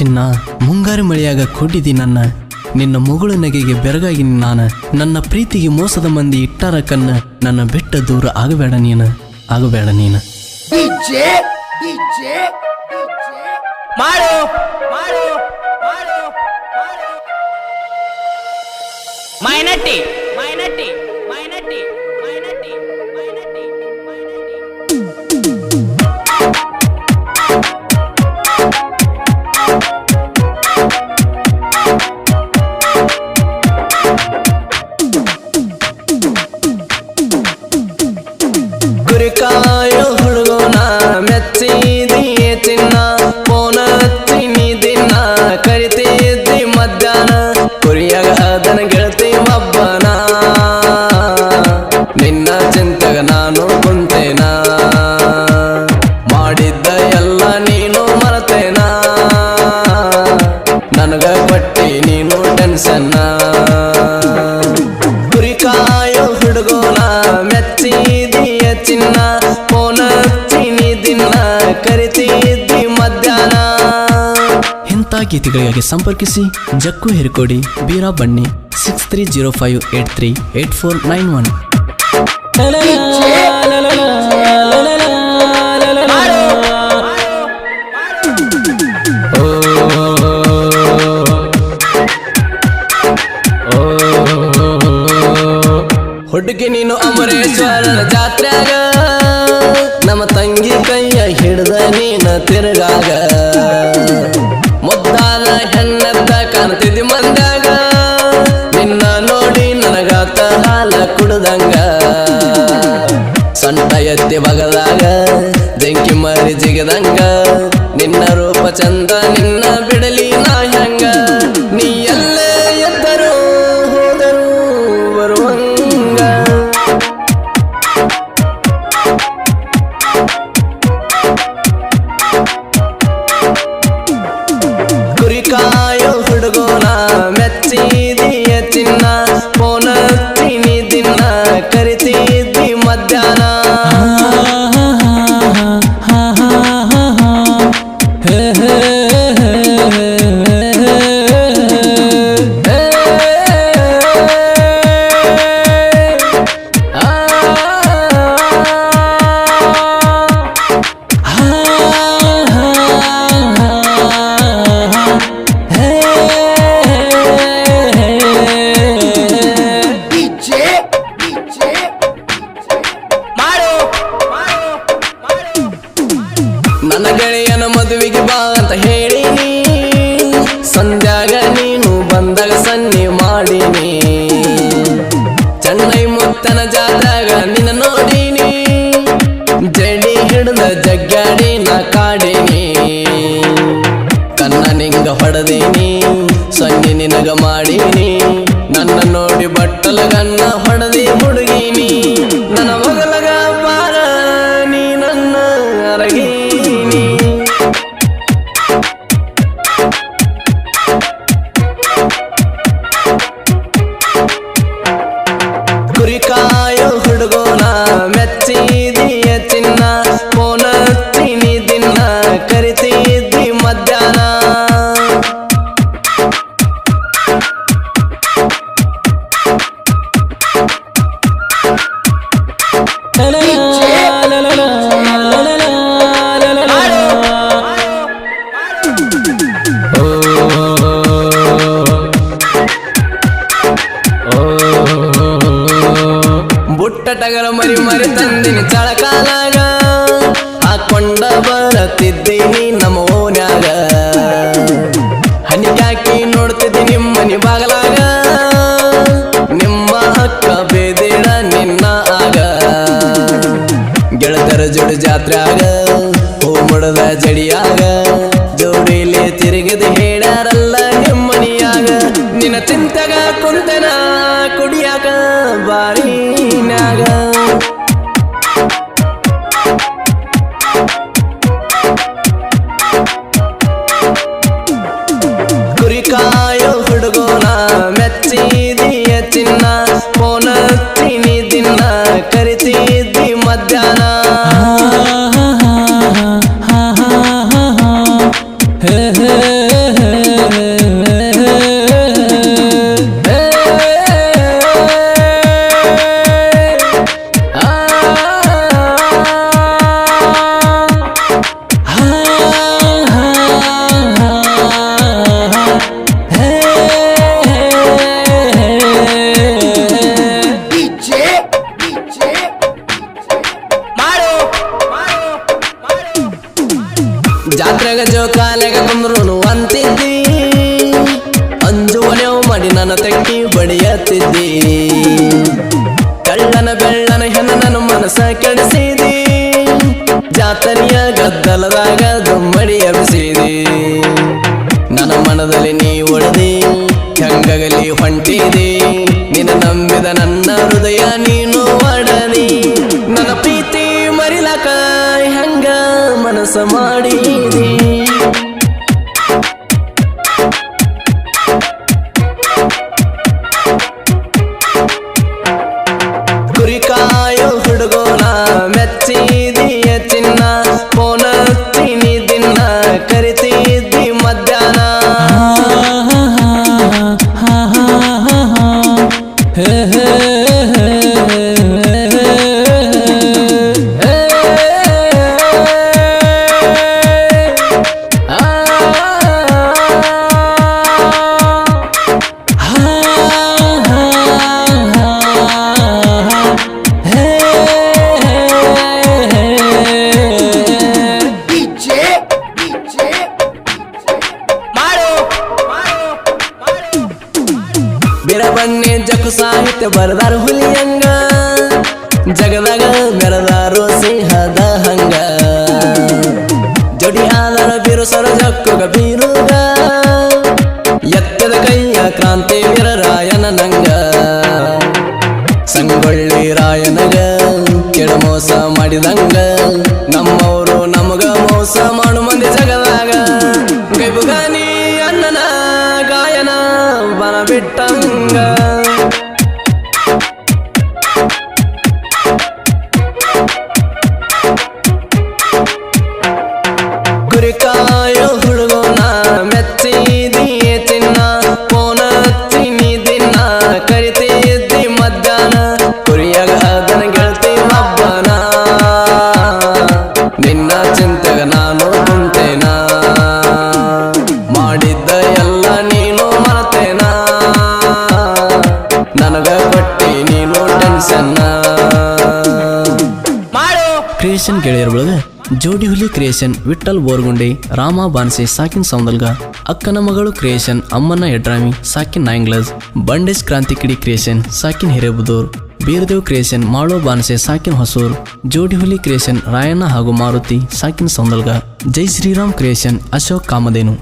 ಚಿನ್ನ ಮುಂಗಾರು ಮಳೆಯಾಗ ಕೊಟ್ಟಿದ್ದಿ ನನ್ನ. ನಿನ್ನ ಮುಗುಳು ನಗೆಗೆ ಬೆರಗಾಗಿ ನಾನು. ನನ್ನ ಪ್ರೀತಿಗೆ ಮೋಸದ ಮಂದಿ ಇಟ್ಟಾರ ಕನ್ನ ನನ್ನ ಬಿಟ್ಟ ದೂರ ಆಗಬೇಡ ನೀನು. ಆಗಬೇಡ ನೀನು. ಮಾಡು ಮಾಡು ಮಾಡು ಮಾಡು. ಮೈನಟ್ಟಿ. ಕುರಿಕಾಯೋ ಹುಡುಗೋನ ಮೆಚ್ಚಿದೀಯ ಚಿನ್ನ ಪೋನ ತಿನಿ ದಿನ, ಕರಿತಿದ್ದಿ ಮಧ್ಯಾಹ್ನ, ಕುರಿಯಾಗ ಅದನ ಗೆಳತಿ ಒಬ್ಬನ. ನಿನ್ನ ಚಿಂತೆಗ ನಾನು ಮೆಚ್ಚಿದೀಯ ಚಿನ್ನ ಪೋನ ಚಿನಿ ದಿನ ಕರಿತಿದ್ದಿ ಮಧ್ಯಾಹ್ನ. ಇಂಥ ಗೀತೆಗಳಿಗಾಗಿ ಸಂಪರ್ಕಿಸಿ ಜಕ್ಕು ಹೆರಿಕೋಡಿ ಬೀರಾ ಬನ್ನಿ six three zero five eight three eight four nine one ನಮ್ಮ ತಂಗಿ ಕೈಯ ಹಿಡ್ದ ನೀನ ತಿರುಗಾಗ ಹೇಳಿನಿ ಸಂಧ್ಯಾಗ ನೀನು ಬಂದಾಗ ಸನ್ನಿ ಮಾಡಿನಿ ಚೆನ್ನೈ ಮುತ್ತನ ಜಾತ್ರಾಗ ನಿನ್ನ ನೋಡಿನಿ ಜಡಿ ಹಿಡಿದ ಜಗ್ಗಾಡಿ ನಾ ಕಾಡಿನಿ ಕನ್ನ ನಿಂಗ ಹೊಡೆದೀನಿ ಸನ್ನಿ ನಿನಗ ಮಾಡಿನಿ ನನ್ನ ನೋಡಿ ಬಟ್ಟಲಗನ್ನ ಬುಟ್ಟ ಟಗರ ಮರಿ ಮರಿ ತಂದಿನಿ ಚಳಕಾಲಾಗ ಕುಂತನ ಕುಡಿಯಾಕ ಬಾರಿನ್ಯಾಗ ಕಳ್ಳನ ಬೆಳ್ಳನ ಹೆಣ್ಣನ ಮನಸ ಕೆಡಿಸಿದಿ. ಜಾತರಿಯ ಗದ್ದಲದಾಗ ದೊಮ್ಮಡಿ ಎಬ್ಸಿದಿ ನನ್ನ ಮನದಲ್ಲಿ ನೀ ಒಡೆದಿ ಹೆಂಗಗಲಿ ಹೊಂಟಿದಿ. ನಿನ್ನ ನಂಬಿದ ನನ್ನ ಹೃದಯ ನೀನು ಒಡದಿ. ನನ್ನ ಪ್ರೀತಿ ಮರಿಲಕ ಹೆಂಗ ಮನಸ ಮಾಡಿದಿ. ಬಿರುಸರ ಜಕ್ಕುಗ ಬೀರುಗ ಎತ್ತದ ಕೈಯ ಕ್ರಾಂತಿ ವೀರರಾಯನ ನಂಗ ಸಂಗೊಳ್ಳಿ ರಾಯನಗ ಕೆಳ ಮೋಸ ಮಾಡಿದಂಗ ನಮ್ಮವರು ನಮಗ ಮೋಸ ಮಾಡು ಮಂದಿ ಜಗದಾಗ ಗೈಬುಗಾನಿ ಅಣ್ಣನ ಗಾಯನ ಬನ ಬಿಟ್ಟಂಗ ಕುರಿಕಾಯೋ ಹುಡುಗೋನ Jodi Huli creation Vithal Borgundi, Rama Banse, ಸಾಕಿನ್ Soundalga, ಅಕ್ಕನ ಮಗಳು ಕ್ರಿಯೇಷನ್, ಅಮ್ಮನ ಎಡ್ರಾಮಿ, ಸಾಕಿನ್ ನಾಯಂಗ್ಲಜ್ ಬಂಡೇಶ್ ಕ್ರಾಂತಿ ಕಿಡಿ ಕ್ರಿಯೇಷನ್, ಸಾಕಿನ್ ಹಿರೇಬುದೂರ್, ಬೀರದೇವ್ ಕ್ರಿಯೇಷನ್, ಮಾಳೋ ಬಾನ್ಸೆ, ಸಾಕಿನ್ ಹೊಸೂರ್, ಜೋಡಿ ಹುಲಿ ಕ್ರಿಯೇಷನ್, ರಾಯಣ್ಣ ಹಾಗೂ ಮಾರುತಿ, ಸಾಕಿನ್ ಸೌಂದಲ್ಗ. ಜೈ ಶ್ರೀರಾಮ್ ಕ್ರಿಯೇಷನ್, ಅಶೋಕ್ ಕಾಮಧೇನು.